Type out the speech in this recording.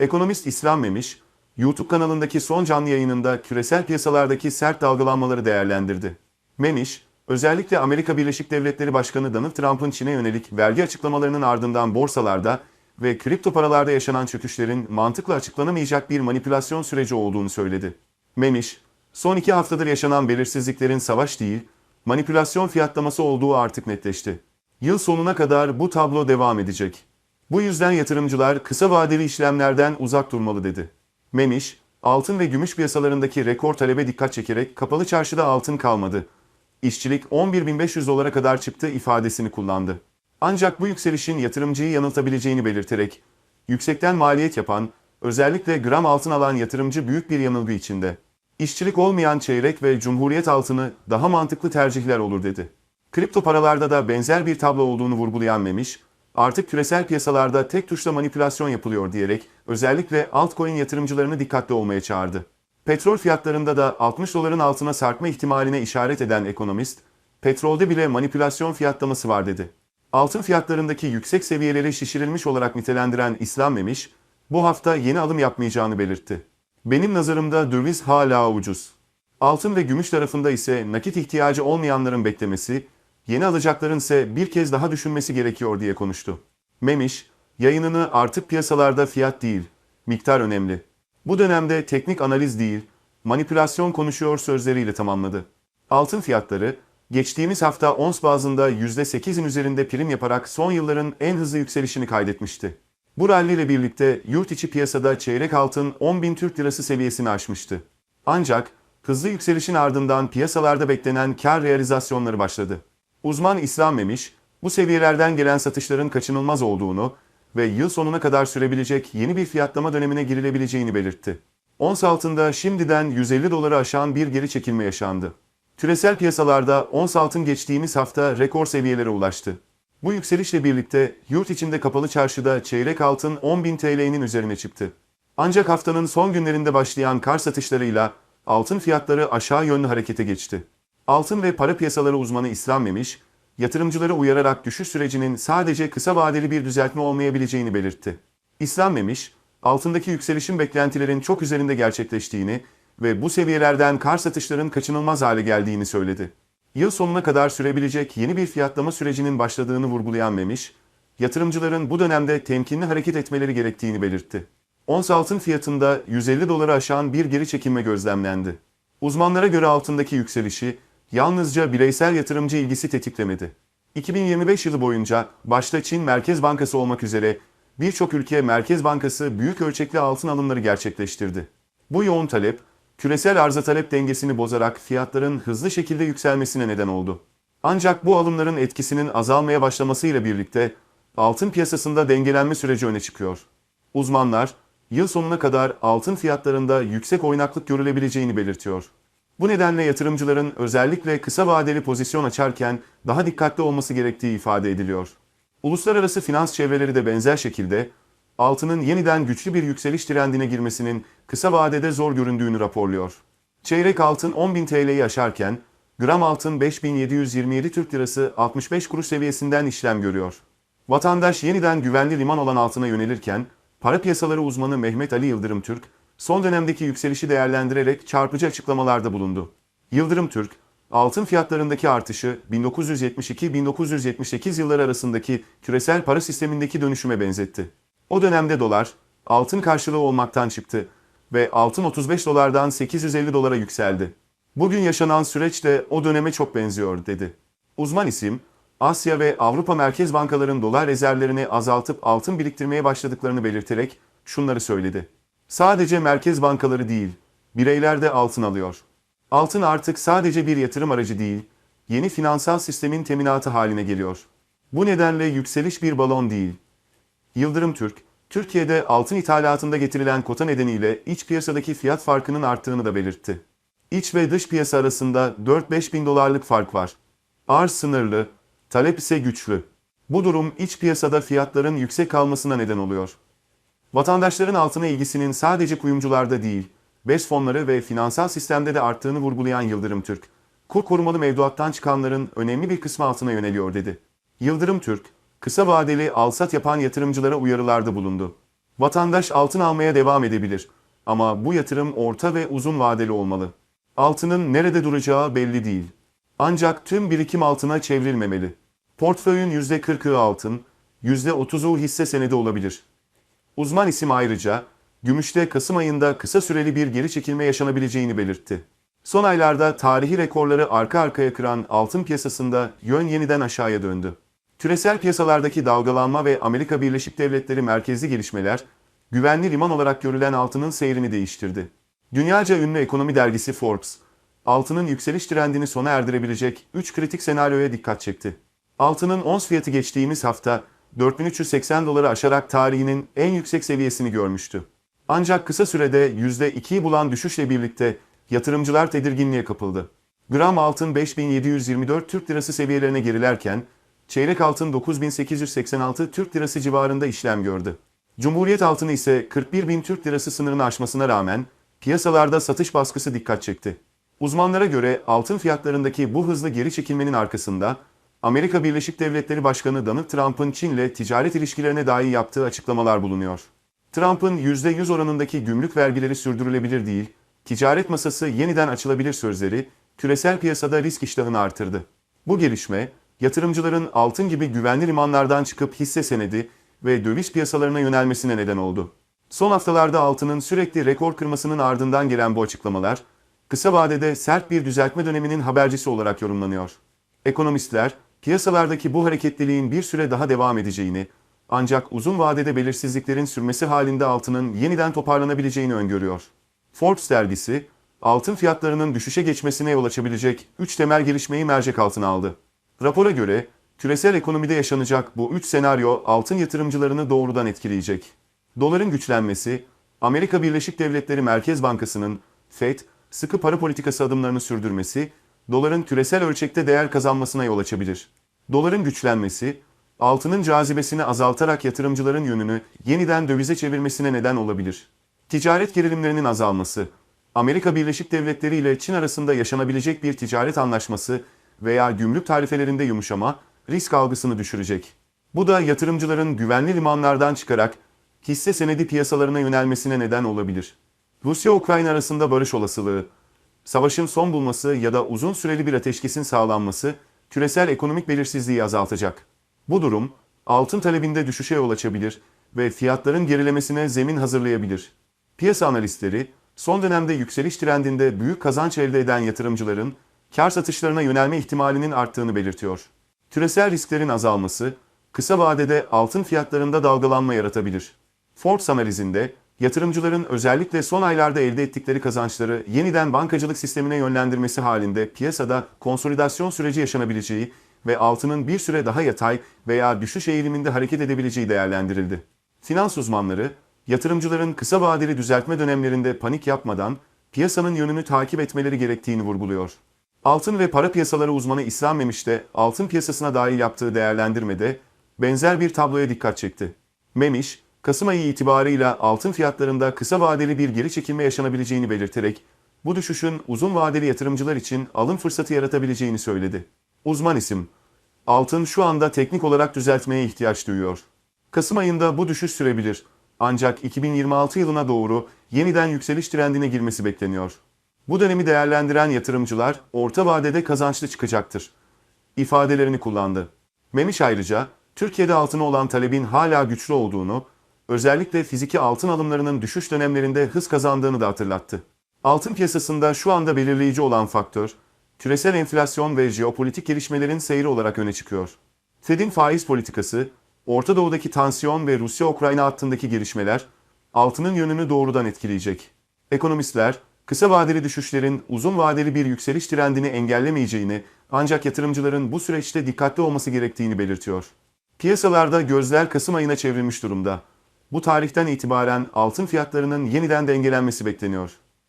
Ekonomist İslam Memiş, YouTube kanalındaki son canlı yayınında küresel piyasalardaki sert dalgalanmaları değerlendirdi. Memiş, özellikle Amerika Birleşik Devletleri Başkanı Donald Trump'ın Çin'e yönelik vergi açıklamalarının ardından borsalarda ve kripto paralarda yaşanan çöküşlerin mantıkla açıklanamayacak bir manipülasyon süreci olduğunu söyledi. Memiş, son iki haftadır yaşanan belirsizliklerin savaş değil, manipülasyon fiyatlaması olduğu artık netleşti. Yıl sonuna kadar bu tablo devam edecek. Bu yüzden yatırımcılar kısa vadeli işlemlerden uzak durmalı dedi. Memiş, altın ve gümüş piyasalarındaki rekor talebe dikkat çekerek kapalı çarşıda altın kalmadı. İşçilik 11.500 dolara kadar çıktı ifadesini kullandı. Ancak bu yükselişin yatırımcıyı yanıltabileceğini belirterek, yüksekten maliyet yapan, özellikle gram altın alan yatırımcı büyük bir yanılgı içinde. İşçilik olmayan çeyrek ve cumhuriyet altını daha mantıklı tercihler olur dedi. Kripto paralarda da benzer bir tablo olduğunu vurgulayan Memiş, artık küresel piyasalarda tek tuşla manipülasyon yapılıyor diyerek özellikle altcoin yatırımcılarını dikkatli olmaya çağırdı. Petrol fiyatlarında da 60 doların altına sarkma ihtimaline işaret eden ekonomist, petrolde bile manipülasyon fiyatlaması var dedi. Altın fiyatlarındaki yüksek seviyeleri şişirilmiş olarak nitelendiren İslam Memiş, bu hafta yeni alım yapmayacağını belirtti. Benim nazarımda döviz hala ucuz. Altın ve gümüş tarafında ise nakit ihtiyacı olmayanların beklemesi, yeni alacakların ise bir kez daha düşünmesi gerekiyor diye konuştu. Memiş, yayınını artık piyasalarda fiyat değil, miktar önemli. Bu dönemde teknik analiz değil, manipülasyon konuşuyor sözleriyle tamamladı. Altın fiyatları, geçtiğimiz hafta ons bazında %8'in üzerinde prim yaparak son yılların en hızlı yükselişini kaydetmişti. Bu rally ile birlikte yurt içi piyasada çeyrek altın 10.000 Türk Lirası seviyesini aşmıştı. Ancak hızlı yükselişin ardından piyasalarda beklenen kar realizasyonları başladı. Uzman İslam Memiş, bu seviyelerden gelen satışların kaçınılmaz olduğunu ve yıl sonuna kadar sürebilecek yeni bir fiyatlama dönemine girilebileceğini belirtti. Ons altında şimdiden 150 doları aşan bir geri çekilme yaşandı. Küresel piyasalarda ons altın geçtiğimiz hafta rekor seviyelere ulaştı. Bu yükselişle birlikte yurt içinde kapalı çarşıda çeyrek altın 10.000 TL'nin üzerine çıktı. Ancak haftanın son günlerinde başlayan kar satışlarıyla altın fiyatları aşağı yönlü harekete geçti. Altın ve para piyasaları uzmanı İslam Memiş, yatırımcıları uyararak düşüş sürecinin sadece kısa vadeli bir düzeltme olmayabileceğini belirtti. İslam Memiş, altındaki yükselişin beklentilerin çok üzerinde gerçekleştiğini ve bu seviyelerden kar satışların kaçınılmaz hale geldiğini söyledi. Yıl sonuna kadar sürebilecek yeni bir fiyatlama sürecinin başladığını vurgulayan Memiş, yatırımcıların bu dönemde temkinli hareket etmeleri gerektiğini belirtti. Ons altın fiyatında 150 doları aşan bir geri çekilme gözlemlendi. Uzmanlara göre altındaki yükselişi yalnızca bireysel yatırımcı ilgisi tetiklemedi. 2025 yılı boyunca başta Çin Merkez Bankası olmak üzere birçok ülke Merkez Bankası büyük ölçekli altın alımları gerçekleştirdi. Bu yoğun talep, küresel arza talep dengesini bozarak fiyatların hızlı şekilde yükselmesine neden oldu. Ancak bu alımların etkisinin azalmaya başlamasıyla birlikte altın piyasasında dengelenme süreci öne çıkıyor. Uzmanlar, yıl sonuna kadar altın fiyatlarında yüksek oynaklık görülebileceğini belirtiyor. Bu nedenle yatırımcıların özellikle kısa vadeli pozisyon açarken daha dikkatli olması gerektiği ifade ediliyor. Uluslararası finans çevreleri de benzer şekilde altının yeniden güçlü bir yükseliş trendine girmesinin kısa vadede zor göründüğünü raporluyor. Çeyrek altın 10.000 TL'yi aşarken gram altın 5727 Türk Lirası 65 kuruş seviyesinden işlem görüyor. Vatandaş yeniden güvenli liman olan altına yönelirken para piyasaları uzmanı Mehmet Ali Yıldırım Türk son dönemdeki yükselişi değerlendirerek çarpıcı açıklamalarda bulundu. Yıldırım Türk, altın fiyatlarındaki artışı 1972-1978 yılları arasındaki küresel para sistemindeki dönüşüme benzetti. O dönemde dolar, altın karşılığı olmaktan çıktı ve altın 35 dolardan 850 dolara yükseldi. Bugün yaşanan süreç de o döneme çok benziyor dedi. Uzman isim, Asya ve Avrupa Merkez Bankaların dolar rezervlerini azaltıp altın biriktirmeye başladıklarını belirterek şunları söyledi. Sadece merkez bankaları değil, bireyler de altın alıyor. Altın artık sadece bir yatırım aracı değil, yeni finansal sistemin teminatı haline geliyor. Bu nedenle yükseliş bir balon değil. Yıldırım Türk, Türkiye'de altın ithalatında getirilen kota nedeniyle iç piyasadaki fiyat farkının arttığını da belirtti. İç ve dış piyasa arasında 4-5 bin dolarlık fark var. Arz sınırlı, talep ise güçlü. Bu durum iç piyasada fiyatların yüksek kalmasına neden oluyor. Vatandaşların altına ilgisinin sadece kuyumcularda değil, BES fonları ve finansal sistemde de arttığını vurgulayan Yıldırım Türk, kur korumalı mevduattan çıkanların önemli bir kısmı altına yöneliyor dedi. Yıldırım Türk, kısa vadeli alsat yapan yatırımcılara uyarılarda bulundu. Vatandaş altın almaya devam edebilir ama bu yatırım orta ve uzun vadeli olmalı. Altının nerede duracağı belli değil. Ancak tüm birikim altına çevrilmemeli. Portföyün %40'ı altın, %30'u hisse senedi olabilir. Uzman isim ayrıca, gümüşte Kasım ayında kısa süreli bir geri çekilme yaşanabileceğini belirtti. Son aylarda tarihi rekorları arka arkaya kıran altın piyasasında yön yeniden aşağıya döndü. Küresel piyasalardaki dalgalanma ve Amerika Birleşik Devletleri merkezli gelişmeler, güvenli liman olarak görülen altının seyrini değiştirdi. Dünyaca ünlü ekonomi dergisi Forbes, altının yükseliş trendini sona erdirebilecek 3 kritik senaryoya dikkat çekti. Altının ons fiyatı geçtiğimiz hafta 4380 doları aşarak tarihinin en yüksek seviyesini görmüştü. Ancak kısa sürede %2'yi bulan düşüşle birlikte yatırımcılar tedirginliğe kapıldı. Gram altın 5724 Türk Lirası seviyelerine gerilerken, çeyrek altın 9886 Türk Lirası civarında işlem gördü. Cumhuriyet altını ise 41.000 Türk Lirası sınırını aşmasına rağmen piyasalarda satış baskısı dikkat çekti. Uzmanlara göre altın fiyatlarındaki bu hızlı geri çekilmenin arkasında Amerika Birleşik Devletleri Başkanı Donald Trump'ın Çin'le ticaret ilişkilerine dair yaptığı açıklamalar bulunuyor. Trump'ın %100 oranındaki gümrük vergileri sürdürülebilir değil, ticaret masası yeniden açılabilir sözleri küresel piyasada risk iştahını artırdı. Bu gelişme, yatırımcıların altın gibi güvenli limanlardan çıkıp hisse senedi ve döviz piyasalarına yönelmesine neden oldu. Son haftalarda altının sürekli rekor kırmasının ardından gelen bu açıklamalar, kısa vadede sert bir düzeltme döneminin habercisi olarak yorumlanıyor. Ekonomistler, piyasalardaki bu hareketliliğin bir süre daha devam edeceğini, ancak uzun vadede belirsizliklerin sürmesi halinde altının yeniden toparlanabileceğini öngörüyor. Forbes dergisi, altın fiyatlarının düşüşe geçmesine yol açabilecek 3 temel gelişmeyi mercek altına aldı. Rapora göre, küresel ekonomide yaşanacak bu 3 senaryo altın yatırımcılarını doğrudan etkileyecek. Doların güçlenmesi, Amerika Birleşik Devletleri Merkez Bankası'nın FED, sıkı para politikası adımlarını sürdürmesi, doların küresel ölçekte değer kazanmasına yol açabilir. Doların güçlenmesi, altının cazibesini azaltarak yatırımcıların yönünü yeniden dövize çevirmesine neden olabilir. Ticaret gerilimlerinin azalması, Amerika Birleşik Devletleri ile Çin arasında yaşanabilecek bir ticaret anlaşması veya gümrük tarifelerinde yumuşama risk algısını düşürecek. Bu da yatırımcıların güvenli limanlardan çıkarak hisse senedi piyasalarına yönelmesine neden olabilir. Rusya-Ukrayna arasında barış olasılığı, savaşın son bulması ya da uzun süreli bir ateşkesin sağlanması küresel ekonomik belirsizliği azaltacak. Bu durum altın talebinde düşüşe yol açabilir ve fiyatların gerilemesine zemin hazırlayabilir. Piyasa analistleri son dönemde yükseliş trendinde büyük kazanç elde eden yatırımcıların kar satışlarına yönelme ihtimalinin arttığını belirtiyor. Küresel risklerin azalması kısa vadede altın fiyatlarında dalgalanma yaratabilir. Forbes analizinde yatırımcıların özellikle son aylarda elde ettikleri kazançları yeniden bankacılık sistemine yönlendirmesi halinde piyasada konsolidasyon süreci yaşanabileceği ve altının bir süre daha yatay veya düşüş eğiliminde hareket edebileceği değerlendirildi. Finans uzmanları, yatırımcıların kısa vadeli düzeltme dönemlerinde panik yapmadan piyasanın yönünü takip etmeleri gerektiğini vurguluyor. Altın ve para piyasaları uzmanı İslam Memiş de altın piyasasına dair yaptığı değerlendirmede benzer bir tabloya dikkat çekti. Memiş, Kasım ayı itibarıyla altın fiyatlarında kısa vadeli bir geri çekilme yaşanabileceğini belirterek bu düşüşün uzun vadeli yatırımcılar için alım fırsatı yaratabileceğini söyledi. Uzman isim, altın şu anda teknik olarak düzeltmeye ihtiyaç duyuyor. Kasım ayında bu düşüş sürebilir ancak 2026 yılına doğru yeniden yükseliş trendine girmesi bekleniyor. Bu dönemi değerlendiren yatırımcılar orta vadede kazançlı çıkacaktır. ifadelerini kullandı. Memiş ayrıca Türkiye'de altına olan talebin hala güçlü olduğunu, özellikle fiziki altın alımlarının düşüş dönemlerinde hız kazandığını da hatırlattı. Altın piyasasında şu anda belirleyici olan faktör, küresel enflasyon ve jeopolitik gelişmelerin seyri olarak öne çıkıyor. Fed'in faiz politikası, Orta Doğu'daki tansiyon ve Rusya-Ukrayna hattındaki gelişmeler altının yönünü doğrudan etkileyecek. Ekonomistler, kısa vadeli düşüşlerin uzun vadeli bir yükseliş trendini engellemeyeceğini ancak yatırımcıların bu süreçte dikkatli olması gerektiğini belirtiyor. Piyasalarda gözler Kasım ayına çevrilmiş durumda. Bu tarihten itibaren altın fiyatlarının yeniden dengelenmesi bekleniyor.